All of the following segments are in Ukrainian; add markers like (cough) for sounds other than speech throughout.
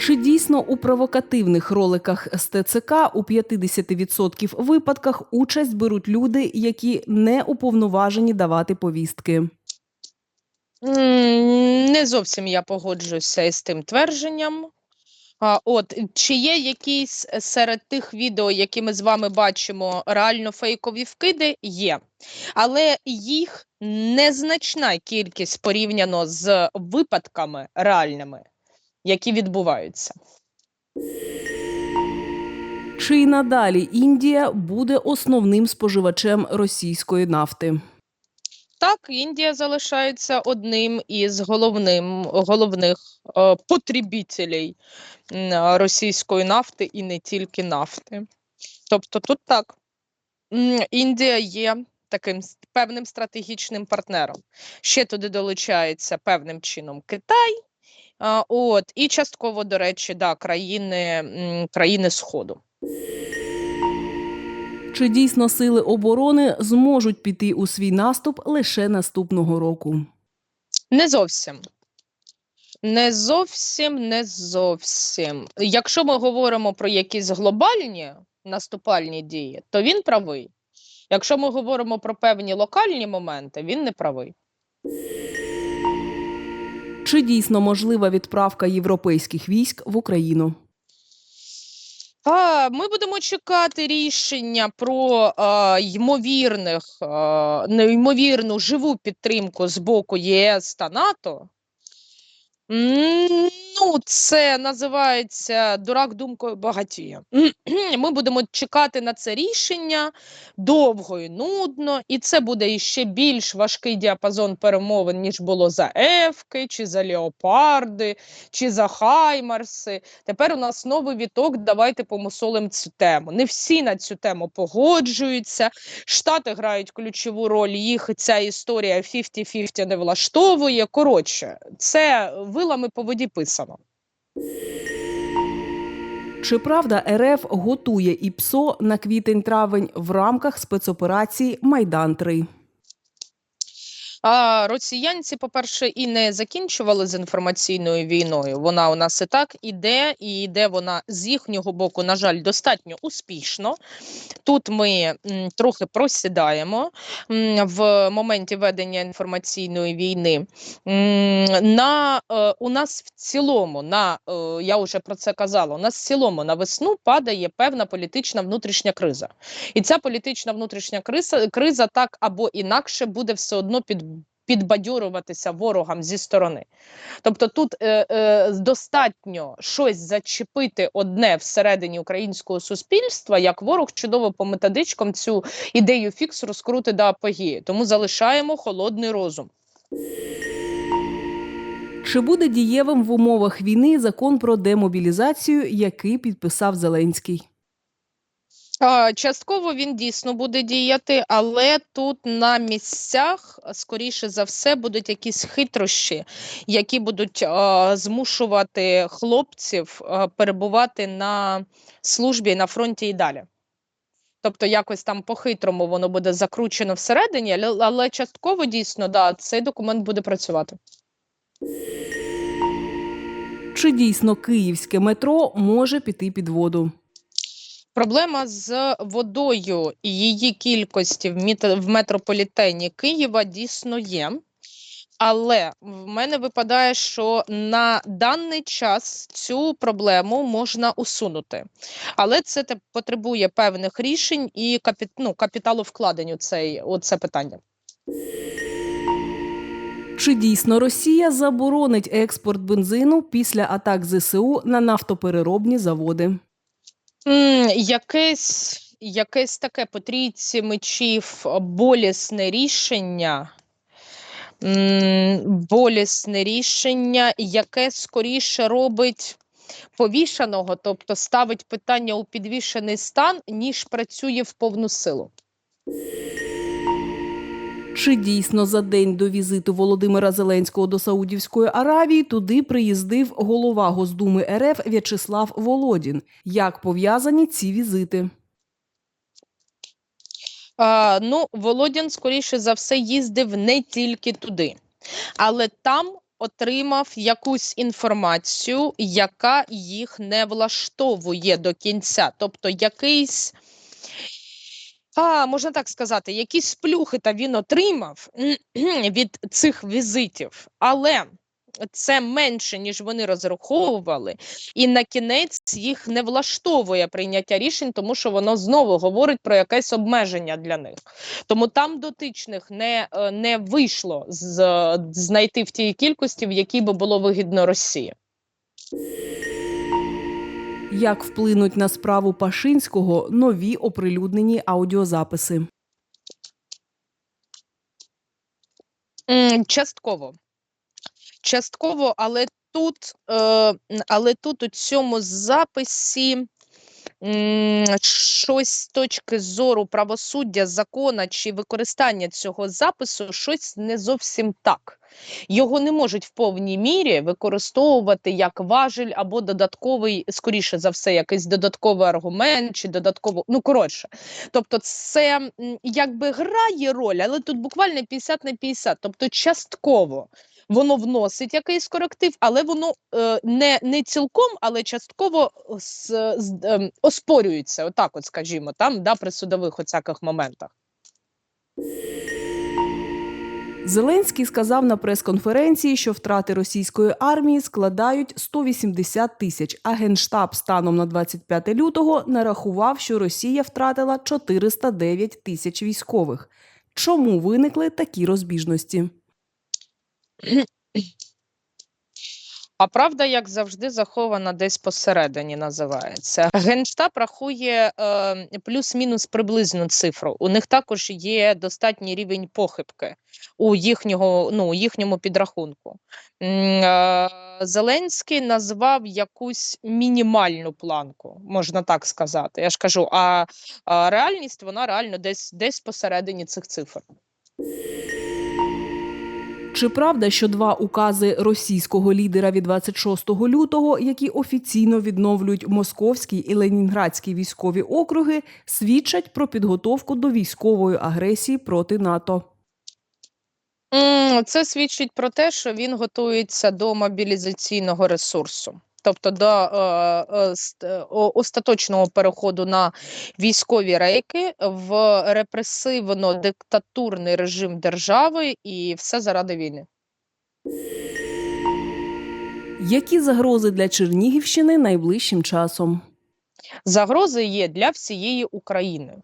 Чи дійсно у провокативних роликах з ТЦК у 50% випадках участь беруть люди, які не уповноважені давати повістки? Не зовсім я погоджуюся із тим твердженням. А, от чи є якісь серед тих відео, які ми з вами бачимо, реально фейкові вкиди? Є, але їх незначна кількість порівняно з випадками реальними, які відбуваються. Чи й надалі Індія буде основним споживачем російської нафти? Так, Індія залишається одним із головним, головних е, потребітелей російської нафти і не тільки нафти. Тобто тут так, Індія є таким певним стратегічним партнером. Ще туди долучається певним чином Китай. От, і частково, до речі, да, країни, країни Сходу. Чи дійсно сили оборони зможуть піти у свій наступ лише наступного року? Не зовсім. Не зовсім, не зовсім. Якщо ми говоримо про якісь глобальні наступальні дії, то він правий. Якщо ми говоримо про певні локальні моменти, він не правий. Чи дійсно можлива відправка європейських військ в Україну? Ми будемо чекати рішення про е, ймовірних, е, неймовірну живу підтримку з боку ЄС та НАТО. Ну, це називається дурак думкою багатіє. (clears throat) Ми будемо чекати на це рішення довго і нудно, і це буде іще більш важкий діапазон перемовин, ніж було за Ефки, чи за Леопарди, чи за Хаймарси. Тепер у нас новий віток. Давайте помусолимо цю тему. Не всі на цю тему погоджуються. Штати грають ключову роль. Їх ця історія 50-50 не влаштовує. Коротше, це вилами по воді писано. Чи правда РФ готує ІПСО на квітень-травень в рамках спецоперації Майдан 3 А росіянці, по-перше, і не закінчували з інформаційною війною. Вона у нас і так іде, і йде вона з їхнього боку, на жаль, достатньо успішно. Тут ми трохи просідаємо в моменті ведення інформаційної війни. На е, у нас в цілому, на е, я вже про це казала. У нас в цілому на весну падає певна політична внутрішня криза. І ця політична внутрішня криза, криза так або інакше буде все одно під. Підбадьоруватися ворогам зі сторони, тобто тут е, е, достатньо щось зачепити одне всередині українського суспільства, як ворог чудово по методичкам цю ідею фікс розкрути до апогії. Тому залишаємо холодний розум. Чи буде дієвим в умовах війни закон про демобілізацію, який підписав Зеленський? Частково він дійсно буде діяти, але тут на місцях, скоріше за все, будуть якісь хитрощі, які будуть а, змушувати хлопців а, перебувати на службі на фронті і далі. Тобто, якось там по-хитрому воно буде закручено всередині, але, але частково дійсно да, цей документ буде працювати. Чи дійсно київське метро може піти під воду? Проблема з водою і її кількості в, метрополітені Києва дійсно є. Але в мене випадає, що на даний час цю проблему можна усунути. Але це потребує певних рішень і капі, ну, капіталовкладень у, цей, у це питання. Чи дійсно Росія заборонить експорт бензину після атак ЗСУ на нафтопереробні заводи? Якесь, якесь таке по трійці мечів болісне рішення. Болісне рішення, яке скоріше робить повішаного, тобто ставить питання у підвішений стан, ніж працює в повну силу. Чи дійсно за день до візиту Володимира Зеленського до Саудівської Аравії туди приїздив голова Госдуми РФ В'ячеслав Володін? Як пов'язані ці візити? А, ну, Володін, скоріше за все, їздив не тільки туди, але там отримав якусь інформацію, яка їх не влаштовує до кінця. Тобто якийсь, а, можна так сказати, якісь плюхи та він отримав від цих візитів, але це менше, ніж вони розраховували, і на кінець їх не влаштовує прийняття рішень, тому що воно знову говорить про якесь обмеження для них. Тому там дотичних не, е, не вийшло з, знайти в тій кількості, в якій би було вигідно Росії. Як вплинуть на справу Пашинського нові оприлюднені аудіозаписи? Частково. Частково, але тут, е, але тут у цьому записі щось з точки зору правосуддя, закона чи використання цього запису, щось не зовсім так. Його не можуть в повній мірі використовувати як важель або додатковий, скоріше за все, якийсь додатковий аргумент чи додатково. Ну, коротше. Тобто, це якби грає роль, але тут буквально 50 на 50, тобто частково воно вносить якийсь коректив, але воно е, не, не цілком, але частково з, з, ем, оспорюється, отак, от скажімо, там да, при судових оцяких моментах. Зеленський сказав на прес-конференції, що втрати російської армії складають 180 тисяч. А генштаб станом на 25 лютого нарахував, що Росія втратила 409 тисяч військових. Чому виникли такі розбіжності? А правда, як завжди, захована десь посередині називається. Генштаб рахує е, плюс-мінус приблизну цифру. У них також є достатній рівень похибки у їхнього, ну, у їхньому підрахунку. Е, Зеленський назвав якусь мінімальну планку, можна так сказати. Я ж кажу, а, а реальність вона реально десь десь посередині цих цифр. Чи правда, що два укази російського лідера від 26 лютого, які офіційно відновлюють московський і ленінградський військові округи, свідчать про підготовку до військової агресії проти НАТО? Це свідчить про те, що він готується до мобілізаційного ресурсу, тобто до е, е, е, остаточного переходу на військові рейки в репресивно-диктатурний режим держави, і все заради війни. Які загрози для Чернігівщини найближчим часом? Загрози є для всієї України.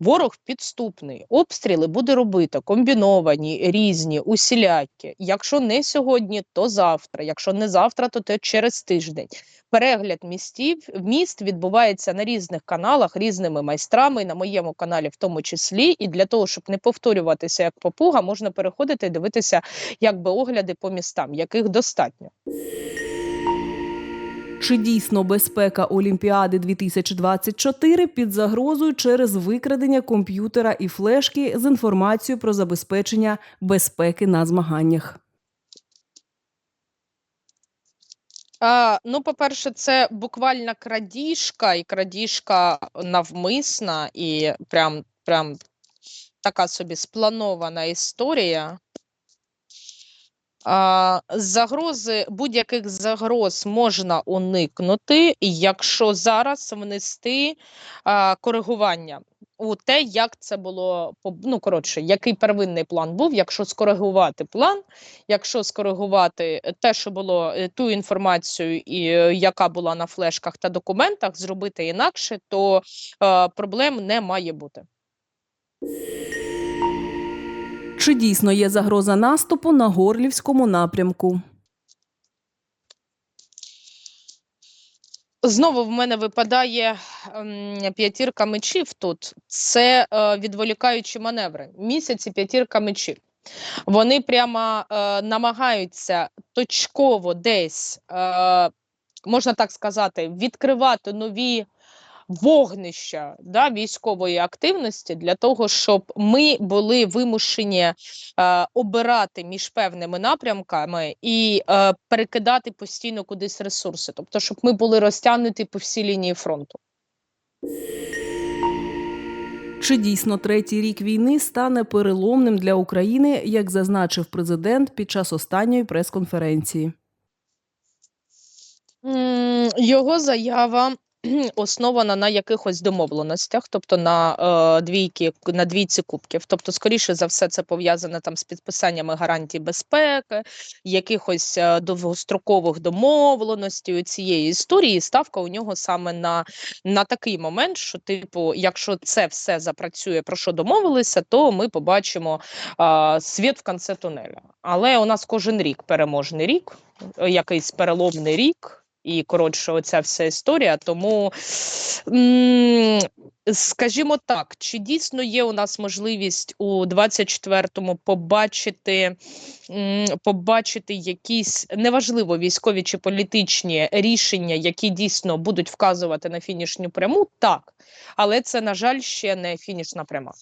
Ворог підступний, обстріли буде робити комбіновані, різні, усілякі. Якщо не сьогодні, то завтра. Якщо не завтра, то те через тиждень. Перегляд містів міст відбувається на різних каналах різними майстрами, на моєму каналі в тому числі. І для того, щоб не повторюватися як попуга, можна переходити і дивитися якби огляди по містам, яких достатньо. Чи дійсно безпека Олімпіади 2024 під загрозою через викрадення комп'ютера і флешки з інформацією про забезпечення безпеки на змаганнях? А, ну, по-перше, це буквально крадіжка, і крадіжка навмисна, і прям, прям така собі спланована історія. Загрози, будь-яких загроз можна уникнути, якщо зараз внести коригування у те, як це було ну, коротше, який первинний план був, якщо скоригувати план, якщо скоригувати те, що було е, ту інформацію, і, е, яка була на флешках та документах, зробити інакше, то проблем не має бути. Чи дійсно є загроза наступу на горлівському напрямку? Знову в мене випадає ем, п'ятірка мечів тут. Це е, відволікаючі маневри. Місяці п'ятірка мечів. Вони прямо е, намагаються точково десь, е, можна так сказати, відкривати нові вогнища да, військової активності для того, щоб ми були вимушені е, обирати між певними напрямками і е, перекидати постійно кудись ресурси, тобто, щоб ми були розтягнуті по всій лінії фронту. Чи дійсно третій рік війни стане переломним для України, як зазначив президент під час останньої прес-конференції? Його заява (clears throat) основана на якихось домовленостях, тобто на е, двійки на двійці кубків. Тобто, скоріше за все, це пов'язане там з підписаннями гарантій безпеки, якихось е, довгострокових домовленостей у цієї історії. Ставка у нього саме на, на такий момент, що, типу, якщо це все запрацює, про що домовилися, то ми побачимо е, світ в кінці тунеля. Але у нас кожен рік переможний рік, якийсь переломний рік. І коротше, оця вся історія. Тому, скажімо так, чи дійсно є у нас можливість у 24-му побачити, побачити якісь неважливо військові чи політичні рішення, які дійсно будуть вказувати на фінішню пряму? Так, але це, на жаль, ще не фінішна пряма.